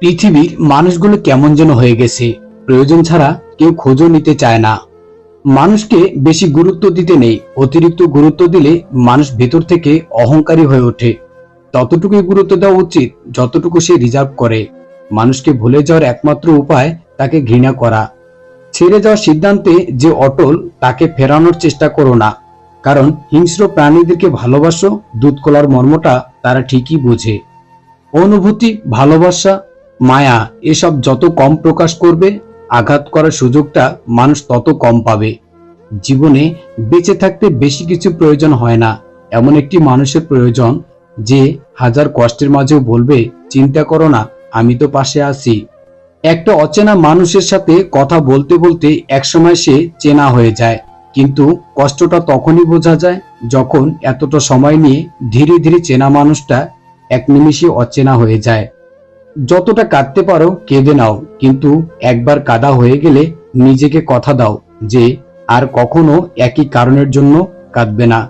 পৃথিবীর মানুষগুলো কেমন যেন হয়ে গেছে। প্রয়োজন ছাড়া কেউ খোঁজও নিতে চায় না। মানুষকে বেশি গুরুত্ব দিতে নেই, অতিরিক্ত গুরুত্ব দিলে মানুষ ভেতর থেকে অহংকারী হয়ে ওঠে। ততটুকুই গুরুত্ব দেওয়া উচিত যতটুকু সে রিজার্ভ করে। মানুষকে ভুলে যাওয়ার একমাত্র উপায় তাকে ঘৃণা করা। ছেড়ে যাওয়ার সিদ্ধান্তে যে অটল, তাকে ফেরানোর চেষ্টা করো না। কারণ হিংস্র প্রাণীদেরকে ভালোবাসো, দুধ কলার মর্মটা তারা ঠিকই বোঝে। অনুভূতি, ভালোবাসা মায়া, এসব যত কম প্রকাশ করবে, আঘাত করার সুযোগটা মানুষ তত কম পাবে। জীবনে বেঁচে থাকতে বেশি কিছু প্রয়োজন হয় না। এমন একটি মানুষের প্রয়োজন যে হাজার কষ্টের মাঝেও বলবে, চিন্তা করো না, আমি তো পাশে আছি। একটা অচেনা মানুষের সাথে কথা বলতে বলতে একসময় সে চেনা হয়ে যায়। কিন্তু কষ্টটা তখনই বোঝা যায় যখন এতটা সময় নিয়ে ধীরে ধীরে চেনা মানুষটা এক নিমিষে অচেনা হয়ে যায়। যতটা কাঁদতে পারো, কেঁদে নাও, কিন্তু একবার কাদা হয়ে গেলে নিজেকে কথা দাও যে আর কখনো একই কারণের জন্য কাঁদবে না।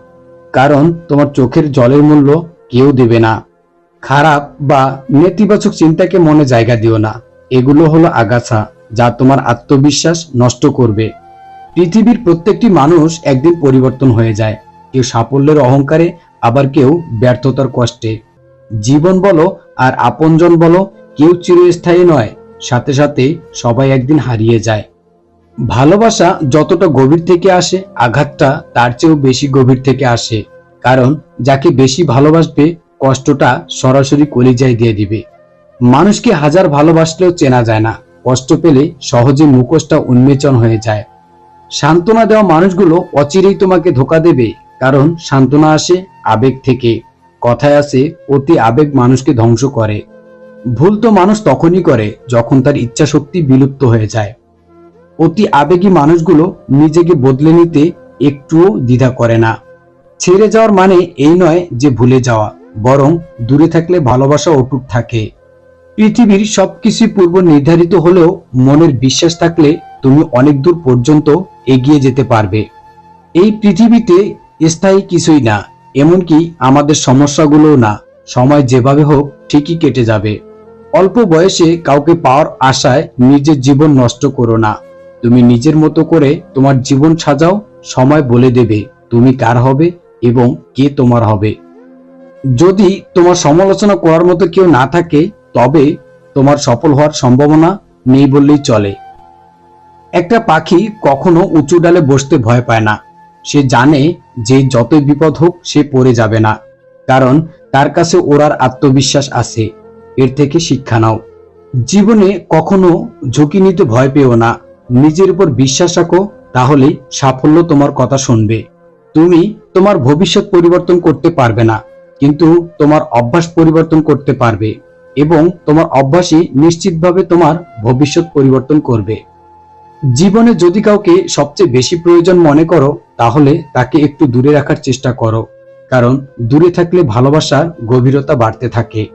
কারণ তোমার চোখের জলের মূল্য কেউ দেবে না। খারাপ বা নেতিবাচক চিন্তাকে মনে জায়গা দিও না। এগুলো হলো আগাছা, যা তোমার আত্মবিশ্বাস নষ্ট করবে। পৃথিবীর প্রত্যেকটি মানুষ একদিন পরিবর্তন হয়ে যায়। কেউ সাফল্যের অহংকারে, আবার কেউ ব্যর্থতার কষ্টে। জীবন বলো আর আপনজন বলো, কেউ চিরস্থায়ী নয়। সাথে সাথে সবাই একদিন হারিয়ে যায়। ভালোবাসা যতটা গভীর থেকে আসে, আঘাতটা তার চেয়েও বেশি গভীর থেকে আসে। কারণ যাকে বেশি ভালোবাসবে, কষ্টটা সরাসরি কলিজায় দিয়ে দিবে। মানুষকে হাজার ভালোবাসলেও চেনা যায় না। কষ্ট পেলে সহজে মুখোশটা উন্মেচন হয়ে যায়। সান্ত্বনা দেওয়া মানুষগুলো অচিরেই তোমাকে ধোকা দেবে। কারণ সান্ত্বনা আসে আবেগ থেকে। কথায় আছে, অতি আবেগ মানুষকে ধ্বংস করে। ভুল তো মানুষ তখনই করে যখন তার ইচ্ছা শক্তি বিলুপ্ত হয়ে যায়। অতি আবেগী মানুষগুলো নিজেকে বদলে নিতে একটুও দ্বিধা করে না। ছেড়ে যাওয়ার মানে এই নয় যে ভুলে যাওয়া, বরং দূরে থাকলে ভালোবাসা অটুট থাকে। পৃথিবীর সবকিছু পূর্ব নির্ধারিত হলেও মনের বিশ্বাস থাকলে তুমি অনেক দূর পর্যন্ত এগিয়ে যেতে পারবে। এই পৃথিবীতে স্থায়ী কিছুই না। এমনকি আমাদের সমস্যাগুলোও না। সময় যেভাবে হোক, ঠিকই কেটে যাবে। অল্প বয়সে কাউকে পাওয়ার আশায় নিজের জীবন নষ্ট করো না। তুমি নিজের মতো করে তোমার জীবন সাজাও, সময় বলে দেবে তুমি কার হবে এবং কে তোমার হবে। যদি তোমার সমালোচনা করার মতো কেউ না থাকে, তবে তোমার সফল হওয়ার সম্ভাবনা নেই বললেই চলে। একটা পাখি কখনো উঁচু ডালে বসতে ভয় পায় না। সে জানে যে যতই বিপদ হোক, সে পড়ে যাবে না। কারণ তার কাছে ওরার আত্মবিশ্বাস আছে। এর থেকে শিক্ষা নাও। জীবনে কখনো ঝুঁকি নিতে ভয় পেও না। নিজের উপর বিশ্বাস রাখো, তাহলেই সাফল্য তোমার কথা শুনবে। তুমি তোমার ভবিষ্যৎ পরিবর্তন করতে পারবে না, কিন্তু তোমার অভ্যাস পরিবর্তন করতে পারবে এবং তোমার অভ্যাসই নিশ্চিতভাবে তোমার ভবিষ্যৎ পরিবর্তন করবে। জীবনে যদি কাউকে সবচেয়ে বেশি প্রয়োজন মনে করো, তাহলে তাকে একটু দূরে রাখার চেষ্টা করো। কারণ দূরে থাকলে ভালোবাসার গভীরতা বাড়তে থাকে।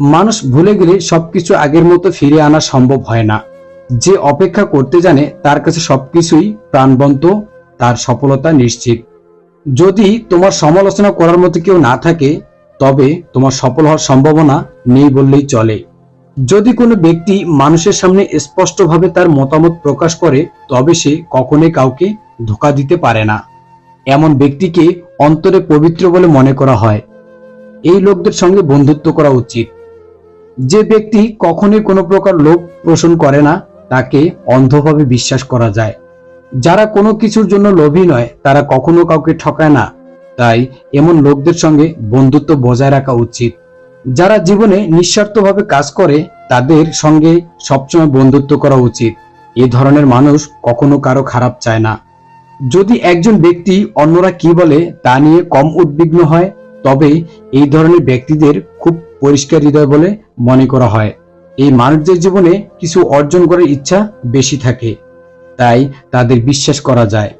মানুষ ভুলে গেলে সবকিছু আগের মতো ফিরে আনা সম্ভব হয় না। যে অপেক্ষা করতে জানে, তার কাছে সবকিছুই প্রাণবন্ত, তার সফলতা নিশ্চিত। যদি তোমার সমালোচনা করার মতো কেউ না থাকে, তবে তোমার সফল হওয়ার সম্ভাবনা নেই বললেই চলে। যদি কোনো ব্যক্তি মানুষের সামনে স্পষ্টভাবে তার মতামত প্রকাশ করে, তবে সে কখনোই কাউকে ধোকা দিতে পারে না। এমন ব্যক্তিকে অন্তরে পবিত্র বলে মনে করা হয়। এই লোকদের সঙ্গে বন্ধুত্ব করা উচিত। যে ব্যক্তি কখনোই কোনো প্রকার লোভ পোষণ করে না, তাকে অন্ধভাবে বিশ্বাস করা যায়। যারা কোনো কিছুর জন্য লোভী নয়, তারা কখনো কাউকে ঠকায় না। তাই এমন লোকদের সঙ্গে বন্ধুত্ব বজায় রাখা উচিত। যারা জীবনে নিঃস্বার্থভাবে কাজ করে, তাদের সঙ্গে সবসময় বন্ধুত্ব করা উচিত। এ ধরনের মানুষ কখনো কারও খারাপ চায় না। যদি একজন ব্যক্তি অন্যরা কি বলে তা নিয়ে কম উদ্বিগ্ন হয়, তবে এই ধরনের ব্যক্তিদের খুব পরিষ্কার হৃদয় বলে মনে করা হয়। এই মানুষদের জীবনে কিছু অর্জন করার ইচ্ছা বেশি থাকে, তাই তাদের বিশ্বাস করা যায়।